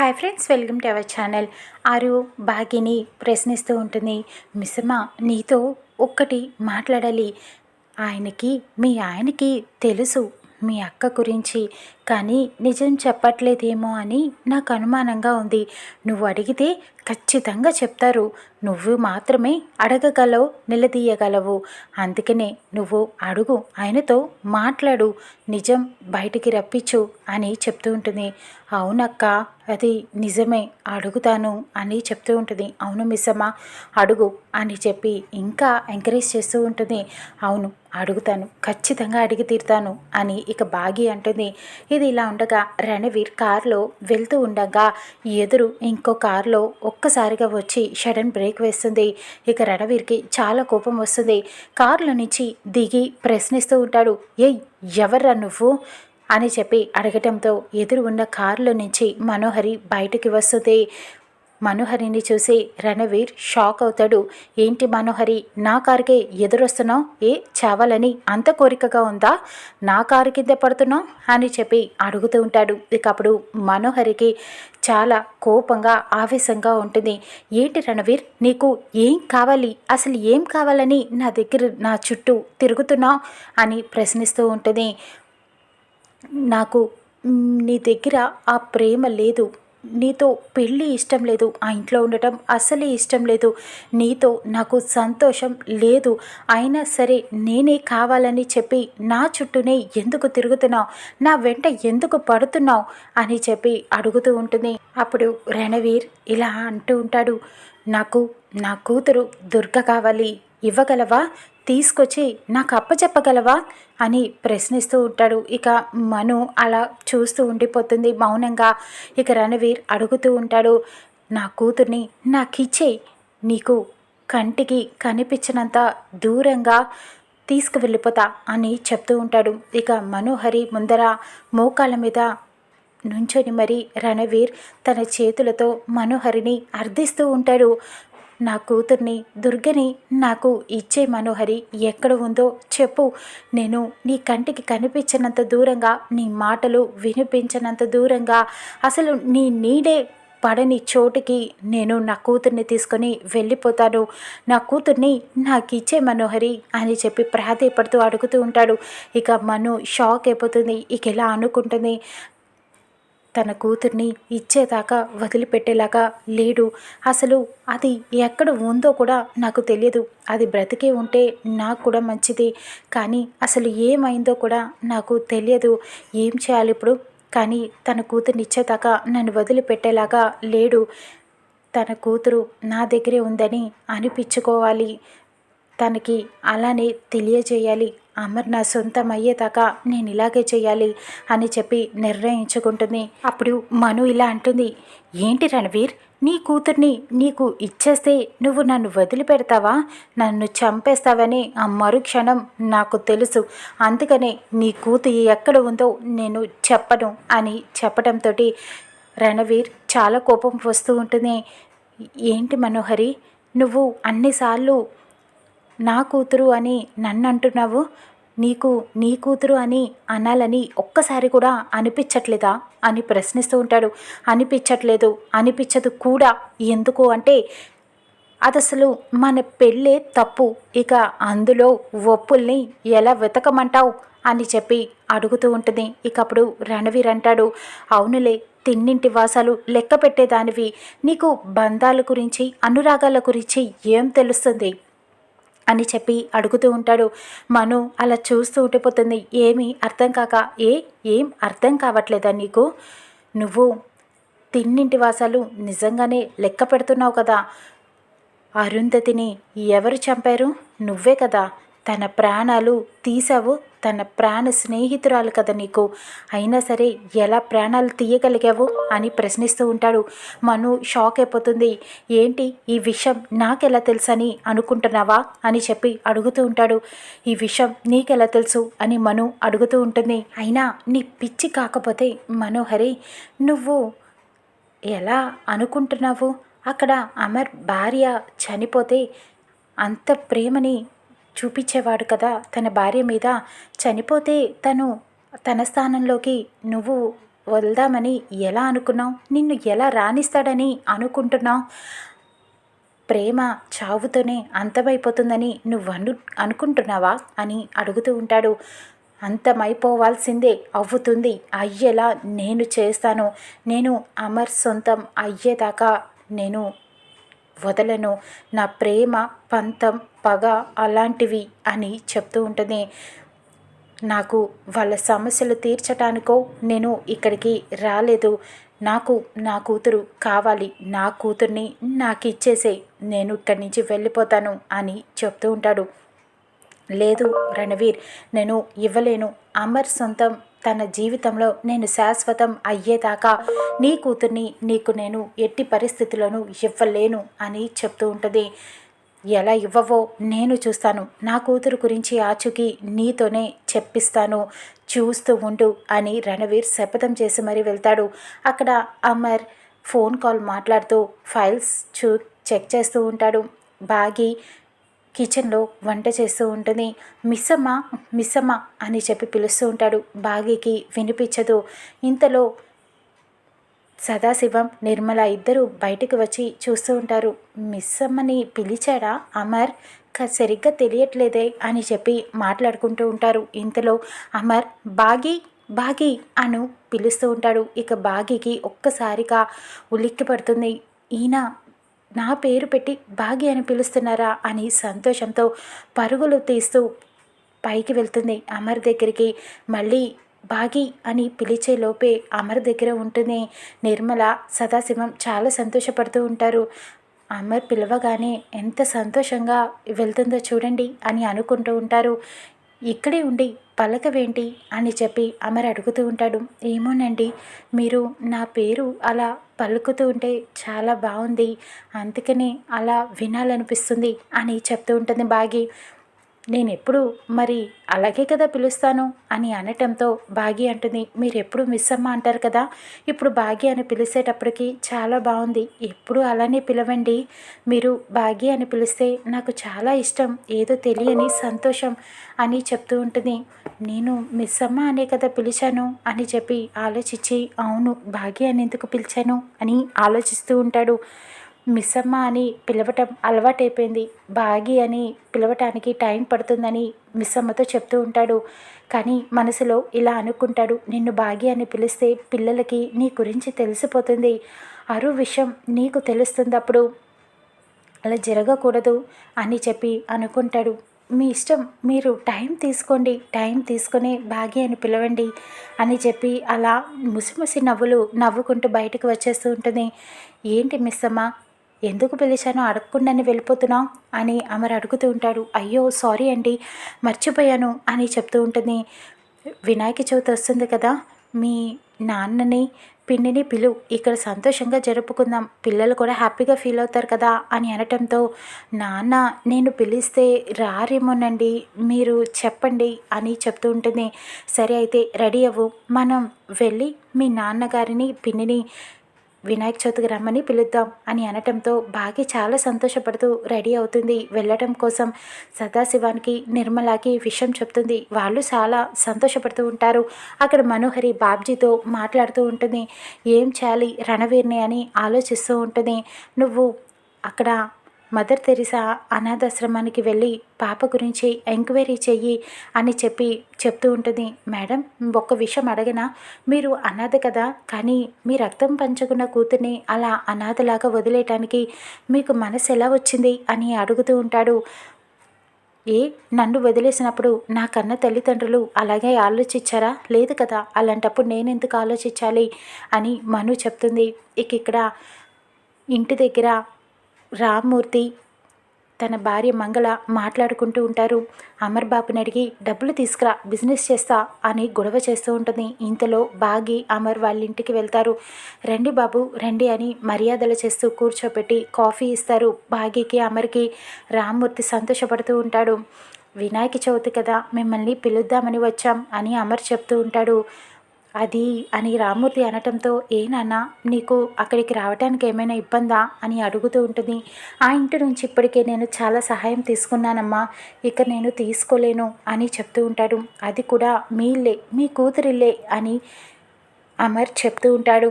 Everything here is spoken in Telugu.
Hi friends welcome to our channel ఆరు భాగ్యని ప్రశ్నిస్తూ ఉంటుంది. మిస్సమ్మ నీతో ఒక్కటి మాట్లాడాలి. ఆయనకి మీ ఆయనకి తెలుసు. మీ అక్క గురించి కానీ నిజం చెప్పట్లేదేమో అని నాకు అనుమానంగా ఉంది. నువ్వు అడిగితే ఖచ్చితంగా చెప్తారు. నువ్వు మాత్రమే అడగగలవు నిలదీయగలవు. అందుకనే నువ్వు అడుగు ఆయనతో మాట్లాడు. నిజం బయటికి రప్పించు అని చెప్తూ ఉంటుంది. అవునక్క అది నిజమే అడుగుతాను అని చెప్తూ ఉంటుంది. అవును మిస్సమ్మ అడుగు అని చెప్పి ఇంకా ఎంకరేజ్ చేస్తూ ఉంటుంది. అవును అడుగుతాను ఖచ్చితంగా అడిగి తీరుతాను అని ఇక బాగి అంటుంది. ఇది ఇలా ఉండగా రణవీర్ కారులో వెళ్తూ ఉండగా ఎదురు ఇంకో కారులో ఒక్కసారిగా వచ్చి షడన్ బ్రేక్ వేస్తుంది. ఇక రణవీర్కి చాలా కోపం వస్తుంది. కారులో నుంచి దిగి ప్రశ్నిస్తూ ఉంటాడు ఏయ్ ఎవర్రా నువ్వు? అని చెప్పి అడగటంతో ఎదురు ఉన్న కారులో నుంచి మనోహరి బయటకి వస్తుంది. మనోహరిని చూసి రణవీర్ షాక్ అవుతాడు. ఏంటి మనోహరి నా కారుకే ఎదురొస్తున్నావు? ఏ చావాలని అంత కోరికగా ఉందా? నా కారు కింద పడుతున్నావు? అని చెప్పి అడుగుతూ ఉంటాడు. ఇక అప్పుడు మనోహరికి చాలా కోపంగా ఆవేశంగా ఉంటుంది. ఏంటి రణవీర్ నీకు ఏం కావాలి? అసలు ఏం కావాలని నా దగ్గర నా చుట్టూ తిరుగుతున్నావు? అని ప్రశ్నిస్తూ ఉంటుంది. నాకు నీ దగ్గర ఆ ప్రేమ లేదు. నీతో పెళ్ళి ఇష్టం లేదు. ఆ ఇంట్లో ఉండటం అసలే ఇష్టం లేదు. నీతో నాకు సంతోషం లేదు. అయినా సరే నేనే కావాలని చెప్పి నా చుట్టూనే ఎందుకు తిరుగుతున్నావు? నా వెంట ఎందుకు పడుతున్నావు? అని చెప్పి అడుగుతూ ఉంటుంది. అప్పుడు రణవీర్ ఇలా అంటూ ఉంటాడు. నాకు నా కూతురు దుర్గ కావాలి. ఇవ్వగలవా? తీసుకొచ్చి నాకు అప్పచెప్పగలవా అని ప్రశ్నిస్తూ ఉంటాడు. ఇక మను అలా చూస్తూ ఉండిపోతుంది. మౌనంగా ఇక రణవీర్ అడుగుతూ ఉంటాడు నా కూతుర్ని నాకిచ్చే నీకు కంటికి కనిపించినంత దూరంగా తీసుకువెళ్ళిపోతా అని చెప్తూ ఉంటాడు. ఇక మనోహరి ముందర మోకాల మీద నుంచొని మరి రణవీర్ తన చేతులతో మనోహరిని అర్థిస్తూ ఉంటాడు. నా కూతుర్ని దుర్గని నాకు ఇచ్చే మనోహరి ఎక్కడ ఉందో చెప్పు. నేను నీ కంటికి కనిపించినంత దూరంగా నీ మాటలు వినిపించినంత దూరంగా అసలు నీ నీడే పడని చోటుకి నేను నా కూతుర్ని తీసుకొని వెళ్ళిపోతాను. నా కూతుర్ని నాకు ఇచ్చే మనోహరి అని చెప్పి ప్రాధేయపడుతూ అడుగుతూ ఉంటాడు. ఇక మను షాక్ అయిపోతుంది. ఇక ఎలా అనుకుంటుంది? తన కూతుర్ని ఇచ్చేదాకా వదిలిపెట్టేలాగా లేడు. అసలు అది ఎక్కడ ఉందో కూడా నాకు తెలియదు. అది బ్రతికే ఉంటే నాకు కూడా మంచిది. కానీ అసలు ఏమైందో కూడా నాకు తెలియదు. ఏం చేయాలి ఇప్పుడు? కానీ తన కూతుర్ని ఇచ్చేదాకా నన్ను వదిలిపెట్టేలాగా లేడు. తన కూతురు నా దగ్గరే ఉందని అనిపించుకోవాలి. తనకి అలానే తెలియజేయాలి. అమర్ నా సొంతం అయ్యేదాకా నేను ఇలాగే చేయాలి అని చెప్పి నిర్ణయించుకుంటుంది. అప్పుడు మను ఇలా అంటుంది ఏంటి రణవీర్? నీ కూతుర్ని నీకు ఇచ్చేస్తే నువ్వు నన్ను వదిలిపెడతావా? నన్ను చంపేస్తావని ఆ మరుక్షణం నాకు తెలుసు. అందుకనే నీ కూతురు ఎక్కడ ఉందో నేను చెప్పను అని చెప్పడంతో రణవీర్ చాలా కోపం వస్తూ ఉంటుంది. ఏంటి మనోహరి? నువ్వు అన్నిసార్లు నా కూతురు అని నన్ను అంటున్నావు నీకు నీ కూతురు అని అనాలని ఒక్కసారి కూడా అనిపించట్లేదా? అని ప్రశ్నిస్తూ ఉంటాడు. అనిపించట్లేదు. అనిపించదు కూడా. ఎందుకు అంటే అది అసలు మన పెళ్ళే తప్పు. ఇక అందులో ఒప్పుల్ని ఎలా వెతకమంటావు? అని చెప్పి అడుగుతూ ఉంటుంది. ఇక అప్పుడు రణవీర్ అంటాడు అవునులే తిన్నింటి వాసాలు లెక్క పెట్టేదానివి. నీకు బంధాల గురించి అనురాగాల గురించి ఏం తెలుస్తుంది? అని చెప్పి అడుగుతూ ఉంటాడు. మను అలా చూస్తూ ఉండిపోతుంది. ఏమీ అర్థం కాక ఏ ఏం అర్థం కావట్లేదా నీకు? నువ్వు తిన్నింటి వాసాలు నిజంగానే లెక్క పెడుతున్నావు కదా. అరుంధతిని ఎవరు చంపారు? నువ్వే కదా. తన ప్రాణాలు తీసావు తన ప్రాణ స్నేహితురాలు కదా నీకు. అయినా సరే ఎలా ప్రాణాలు తీయగలిగావు అని ప్రశ్నిస్తూ ఉంటాడు. మను షాక్ అయిపోతుంది. ఏంటి ఈ విషయం నాకెలా తెలుసని అనుకుంటున్నావా అని చెప్పి అడుగుతూ ఉంటాడు. ఈ విషయం నీకెలా తెలుసు అని మను అడుగుతూ ఉంటుంది. అయినా నీ పిచ్చి కాకపోతే మనోహరి నువ్వు ఎలా అనుకుంటున్నావు? అక్కడ అమర్ భార్య చనిపోతే అంత ప్రేమని చూపించేవాడు కదా తన భార్య మీద. చనిపోతే తను తన స్థానంలోకి నువ్వు వెళ్దామని ఎలా అనుకున్నావు? నిన్ను ఎలా రాణిస్తాడని అనుకుంటున్నావు? ప్రేమ చావుతోనే అంతమైపోతుందని నువ్వు అను అనుకుంటున్నావా? అని అడుగుతూ ఉంటాడు. అంతమైపోవాల్సిందే అవుతుంది. అయ్యేలా నేను చేస్తాను. నేను అమర్ సొంతం అయ్యేదాకా నేను వదలను. నా ప్రేమ పంతం పగ అలాంటివి అని చెప్తూ ఉంటుంది. నాకు వాళ్ళ సమస్యలు తీర్చటానికో నేను ఇక్కడికి రాలేదు. నాకు నా కూతురు కావాలి. నా కూతుర్ని నాకు ఇచ్చేసే నేను ఇక్కడి నుంచి వెళ్ళిపోతాను అని చెప్తూ ఉంటాడు. లేదు రణవీర్ నేను ఇవ్వలేను. అమర్ సొంతం తన జీవితంలో నేను శాశ్వతం అయ్యేదాకా నీ కూతుర్ని నీకు నేను ఎట్టి పరిస్థితులను ఇవ్వలేను అని చెప్తూ ఉంటుంది. ఎలా ఇవ్వవో నేను చూస్తాను. నా కూతురు గురించి ఆచూకీ నీతోనే చెప్పిస్తాను. చూస్తూ ఉండు అని రణవీర్ శపథం చేసి మరీ వెళ్తాడు. అక్కడ అమర్ ఫోన్ కాల్ మాట్లాడుతూ ఫైల్స్ చూ చెక్ చేస్తూ ఉంటాడు. బాగి కిచెన్లో వంట చేస్తూ ఉంటుంది. మిస్సమ్మ మిస్సమ్మ అని చెప్పి పిలుస్తూ ఉంటాడు. బాగీకి వినిపించదు. ఇంతలో సదాశివం నిర్మల ఇద్దరు బయటకు వచ్చి చూస్తూ ఉంటారు. మిస్సమ్మని పిలిచాడా? అమర్ సరిగ్గా తెలియట్లేదే అని చెప్పి మాట్లాడుకుంటూ ఉంటారు. ఇంతలో అమర్ బాగి బాగి అను పిలుస్తూ ఉంటాడు. ఇక బాగికి ఒక్కసారిగా ఉలిక్కి పడుతుంది ఈయన నా పేరు పెట్టి భాగ్య అని పిలుస్తున్నారా అని సంతోషంతో పరుగులు తీస్తూ పైకి వెళ్తుంది. అమర్ దగ్గరికి మళ్ళీ బాగి అని పిలిచే లోపే అమర్ దగ్గర ఉంటుంది నిర్మల సదాశివం చాలా సంతోషపడుతూ ఉంటారు. అమర్ పిలవగానే ఎంత సంతోషంగా వెళ్తుందో చూడండి అని అనుకుంటూ ఉంటారు. ఇక్కడే ఉండి పలకవేంటి? అని చెప్పి అమర్ అడుగుతూ ఉంటాడు. ఏమోనండి మీరు నా పేరు అలా పలుకుతూ ఉంటే చాలా బాగుంది. అందుకని అలా వినాలనిపిస్తుంది అని చెప్తూ ఉంటుంది బాగి. నేను ఎప్పుడు మరి అలాగే కదా పిలుస్తాను అని అనటంతో భాగ్య అంటుంది మీరు ఎప్పుడు మిస్ అమ్మ అంటారు కదా? ఇప్పుడు భాగ్య అని పిలిచేటప్పటికి చాలా బాగుంది. ఎప్పుడు అలానే పిలవండి. మీరు భాగ్య అని పిలిస్తే నాకు చాలా ఇష్టం ఏదో తెలియని సంతోషం అని చెప్తూ ఉంటుంది. నేను మిస్ అమ్మ అనే కదా పిలిచాను అని చెప్పి ఆలోచించి అవును భాగ్య అని ఎందుకు పిలిచాను అని ఆలోచిస్తూ ఉంటాడు. మిస్సమ్మ అని పిలవటం అలవాటైపోయింది. బాగి అని పిలవటానికి టైం పడుతుందని మిస్సమ్మతో చెప్తూ ఉంటాడు. కానీ మనసులో ఇలా అనుకుంటాడు. నిన్ను బాగి అని పిలిస్తే పిల్లలకి నీ గురించి తెలిసిపోతుంది. అరు విషయం నీకు తెలుస్తుంది అప్పుడు అలా జరగకూడదు అని చెప్పి అనుకుంటాడు. మీ ఇష్టం మీరు టైం తీసుకోండి టైం తీసుకొని బాగి అని పిలవండి అని చెప్పి అలా ముసిముసి నవ్వులు నవ్వుకుంటూ బయటకు వచ్చేస్తూ ఉంటుంది. ఏంటి మిస్ అమ్మ ఎందుకు పిలిచానో అడగకుండానే వెళ్ళిపోతున్నావు అని అమర్ అడుగుతూ ఉంటాడు. అయ్యో సారీ అండి మర్చిపోయాను అని చెప్తూ ఉంటుంది. వినాయక చవితి వస్తుంది కదా మీ నాన్నని పిన్నిని పిలు ఇక్కడ సంతోషంగా జరుపుకుందాం పిల్లలు కూడా హ్యాపీగా ఫీల్ అవుతారు కదా అని అనటంతో నాన్న నేను పిలిస్తే రారేమోనండి మీరు చెప్పండి అని చెప్తూ ఉంటుంది. సరే అయితే రెడీ అవ్వు. మనం వెళ్ళి మీ నాన్నగారిని పిన్నిని వినాయక చవితికి రమ్మని పిలుద్దాం అని అనటంతో బాగి చాలా సంతోషపడుతూ రెడీ అవుతుంది. వెళ్ళటం కోసం సదాశివానికి నిర్మలాకి విషయం చెప్తుంది. వాళ్ళు చాలా సంతోషపడుతూ ఉంటారు. అక్కడ మనోహరి బాబ్జీతో మాట్లాడుతూ ఉంటుంది. ఏం చేయాలి? రణవీర్ని అని ఆలోచిస్తూ ఉంటుంది. నువ్వు అక్కడ మదర్ తెరిసా అనాథాశ్రమానికి వెళ్ళి పాప గురించి ఎంక్వైరీ చెయ్యి అని చెప్పి చెప్తూ ఉంటుంది. మేడం ఒక్క విషయం అడగనా? మీరు అనాథ కదా కానీ మీ రక్తం పంచుకున్న కూతుర్ని అలా అనాథలాగా వదిలేయటానికి మీకు మనసు ఎలా వచ్చింది? అని అడుగుతూ ఉంటాడు. ఏ నన్ను వదిలేసినప్పుడు నా కన్న తల్లిదండ్రులు అలాగే ఆలోచించారా? లేదు కదా అలాంటప్పుడు నేను ఎందుకు ఆలోచించాలి? అని మను చెప్తుంది. ఇక ఇక్కడ ఇంటి దగ్గర రామ్మూర్తి తన భార్య మంగళ మాట్లాడుకుంటూ ఉంటారు. అమర్ బాబుని అడిగి డబ్బులు తీసుకురా బిజినెస్ చేస్తా అని గొడవ చేస్తూ ఉంటుంది. ఇంతలో బాగి అమర్ వాళ్ళ ఇంటికి వెళ్తారు. రండి బాబు రండి అని మర్యాదలు చేస్తూ కూర్చోపెట్టి కాఫీ ఇస్తారు బాగికి అమర్కి. రామ్మూర్తి సంతోషపడుతూ ఉంటాడు. వినాయక చవితి కదా మిమ్మల్ని పిలుద్దామని వచ్చాం అని అమర్ చెప్తూ ఉంటాడు. అది అని రామూర్తి అనటంతో ఏ నాన్న నీకు అక్కడికి రావడానికి ఏమైనా ఇబ్బందా? అని అడుగుతూ ఉంటుంది. ఆ ఇంటి నుంచి ఇప్పటికే నేను చాలా సహాయం తీసుకున్నానమ్మా. ఇక నేను తీసుకోలేను అని చెప్తూ ఉంటాడు. అది కూడా మీ ఇల్లే మీ కూతురిల్లే అని అమర్ చెప్తూ ఉంటాడు.